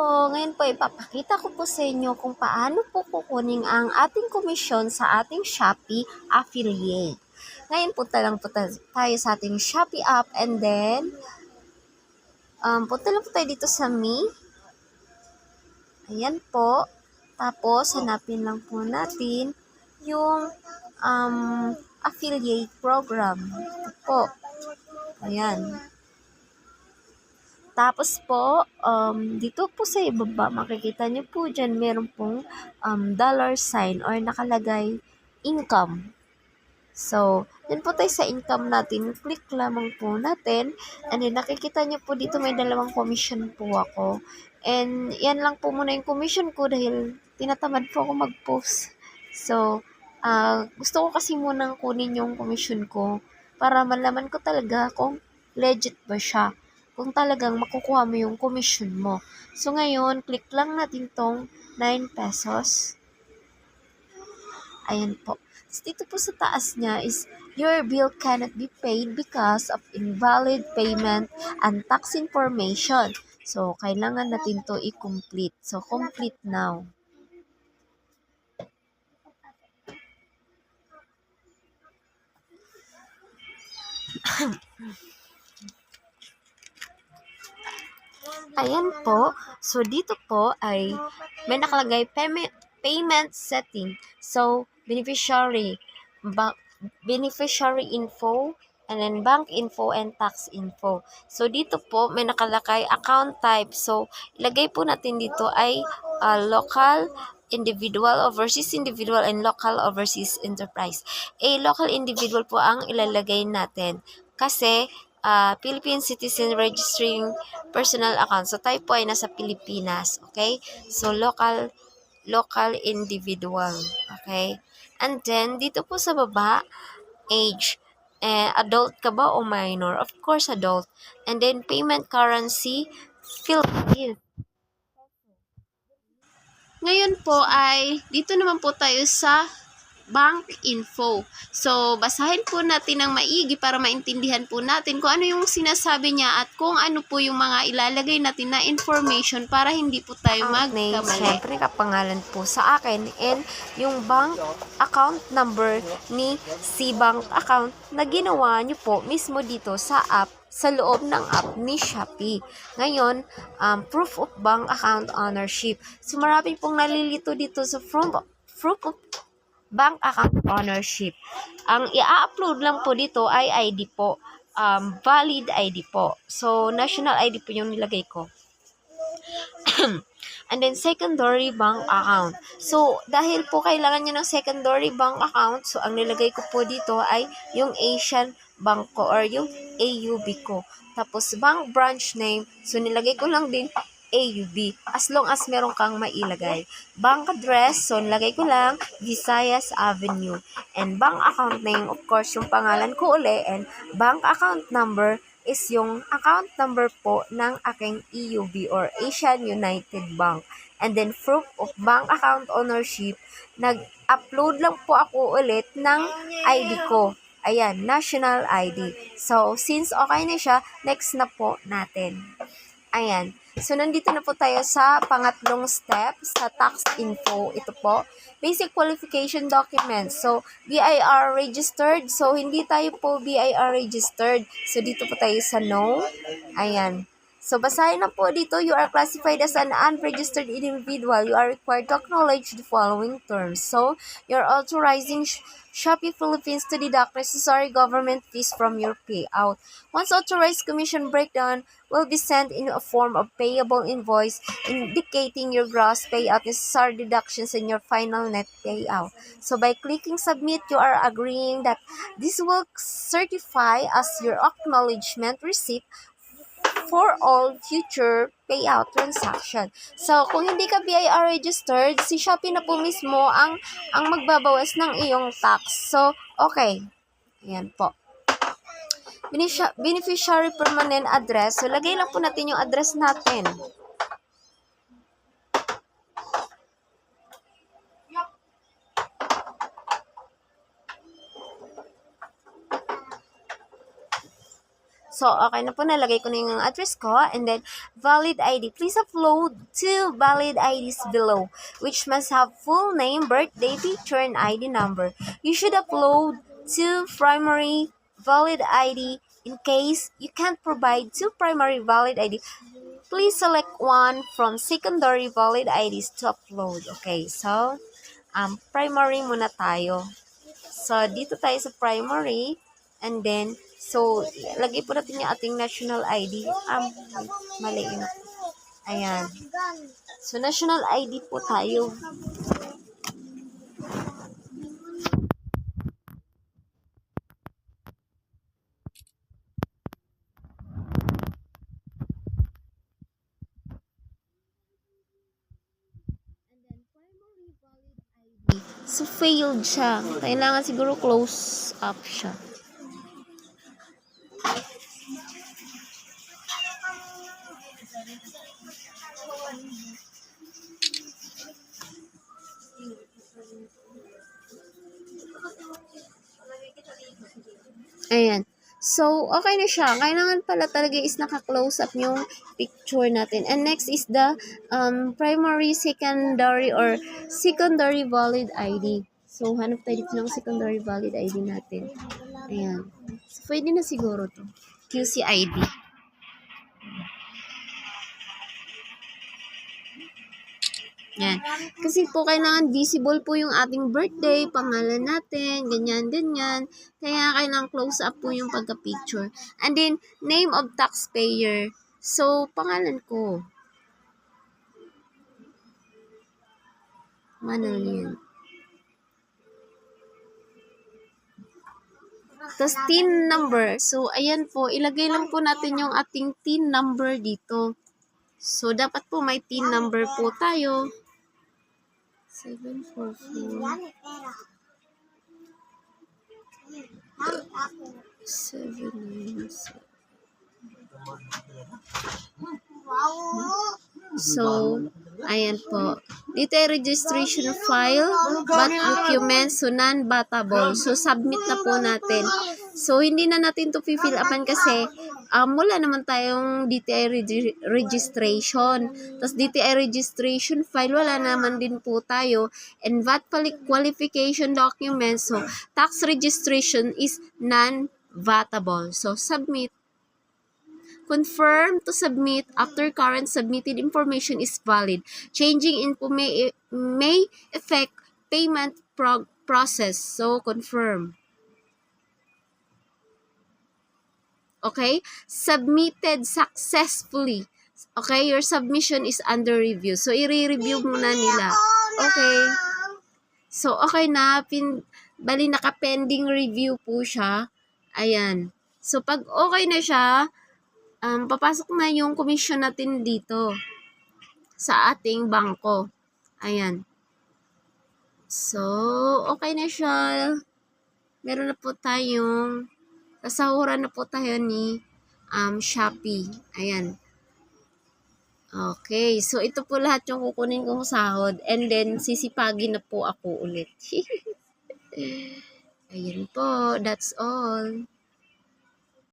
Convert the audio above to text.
po, ngayon po ipapakita ko po sa inyo kung paano po kukunin ang ating komisyon sa ating Shopee affiliate. Ngayon punta lang po ta- tayo sa ating Shopee app and then um, punta lang po tayo dito sa Me. Ayan po. Tapos hanapin lang po natin yung um, affiliate program. Ito po. Ayan. Tapos po, um, dito po sa ibaba, makikita nyo po dyan, meron pong um, dollar sign or nakalagay income. So, dyan po tayo sa income natin. Click lamang po natin. And then, nakikita nyo po dito may dalawang commission po ako. And, yan lang po muna yung commission ko dahil tinatamad po ako mag-post. So, ah gusto ko kasi munang kunin yung commission ko para malaman ko talaga kung legit ba siya kung talagang makukuha mo yung commission mo. So, ngayon, click lang natin tong 9 pesos. Ayan po. Tapos dito po sa taas niya is, your bill cannot be paid because of invalid payment and tax information. So, kailangan natin to i-complete. So, complete now. Ayan po. So, dito po ay may nakalagay payment, setting. So, beneficiary, ba- beneficiary info, and then bank info and tax info. So, dito po may nakalagay account type. So, ilagay po natin dito ay ah, local, individual, overseas individual, and local overseas enterprise. A local individual po ang ilalagay natin. Kasi, ah, Philippine Citizen Registering Personal Account. So, tayo po ay nasa Pilipinas. Okay? So, local, local individual. Okay? And then, dito po sa baba, age. Eh, adult ka ba o minor? Of course, adult. And then, payment currency, Philippines. Ngayon po ay, dito naman po tayo sa bank info. So, basahin po natin ng maigi para maintindihan po natin kung ano yung sinasabi niya at kung ano po yung mga ilalagay natin na information para hindi po tayo name, magkamali. syempre kapangalan po sa akin and yung bank account number ni si bank account na ginawa niyo po mismo dito sa app sa loob ng app ni Shopee. Ngayon, um, proof of bank account ownership. So marami pong nalilito dito sa proof, proof of bank account ownership. Ang i-upload lang po dito ay ID po. Um, valid ID po. So, national ID po yung nilagay ko. And then, secondary bank account. So, dahil po kailangan nyo ng secondary bank account, so ang nilagay ko po dito ay yung Asian Bank ko or yung AUB ko. Tapos, bank branch name. So, nilagay ko lang din AUB as long as meron kang mailagay. Bank address, so nilagay ko lang Visayas Avenue. And bank account name, of course, yung pangalan ko uli. And bank account number is yung account number po ng aking EUB or Asian United Bank. And then proof of bank account ownership, nag-upload lang po ako ulit ng ID ko. Ayan, national ID. So, since okay na siya, next na po natin. Ayan. So, nandito na po tayo sa pangatlong step sa tax info. Ito po, basic qualification documents. So, BIR registered. So, hindi tayo po BIR registered. So, dito po tayo sa no. Ayan. So, basahin na po dito, you are classified as an unregistered individual. You are required to acknowledge the following terms. So, you're authorizing Sh- Shopee Philippines to deduct necessary government fees from your payout. Once authorized, commission breakdown will be sent in a form of payable invoice indicating your gross payout, necessary deductions, and your final net payout. So, by clicking submit, you are agreeing that this will certify as your acknowledgement receipt for all future payout transaction. So, kung hindi ka BIR registered, si Shopee na po mismo ang, ang magbabawas ng iyong tax. So, okay. Ayan po. Beneficia- Beneficiary permanent address. So, lagay lang po natin yung address natin. So, okay na po, nalagay ko na yung address ko. And then, valid ID. Please upload two valid IDs below, which must have full name, birthday, picture, and ID number. You should upload two primary valid ID in case you can't provide two primary valid ID. Please select one from secondary valid IDs to upload. Okay, so, um, primary muna tayo. So, dito tayo sa primary. And then, so, lagay po natin yung ating national ID. Um, mali yun. Ayan. So, national ID po tayo. So, failed siya. Kailangan siguro close up siya. Ayan. So, okay na siya. Kailangan pala talaga is naka-close up yung picture natin. And next is the um, primary, secondary, or secondary valid ID. So, hanap tayo dito ng secondary valid ID natin. Ayan. So, pwede na siguro to. QC ID. Yan. Kasi po kailangan visible po yung ating birthday, pangalan natin, ganyan, ganyan. Kaya kailangan close up po yung pagka-picture. And then, name of taxpayer. So, pangalan ko. Manal yan. Tapos, TIN number. So, ayan po. Ilagay lang po natin yung ating TIN number dito. So, dapat po may TIN number po tayo. 744 797 So, ayan po. Dito ay registration file, but documents, so non-batable. So, submit na po natin. So, hindi na natin to fill upan kasi um, wala naman tayong DTI regi- registration. Tapos DTI registration file, wala naman din po tayo. And VAT quali- qualification documents, so tax registration is non-vatable. So, submit. Confirm to submit after current submitted information is valid. Changing info may, may affect payment prog- process. So, confirm. Okay? Submitted successfully. Okay? Your submission is under review. So, i-review muna nila. Okay? So, okay na. Pin, bali, naka-pending review po siya. Ayan. So, pag okay na siya, um, papasok na yung commission natin dito sa ating bangko. Ayan. So, okay na siya. Meron na po tayong kasahuran na po tayo ni um, Shopee. Ayan. Okay. So, ito po lahat yung kukunin kong sahod. And then, sisipagin na po ako ulit. Ayan po. That's all.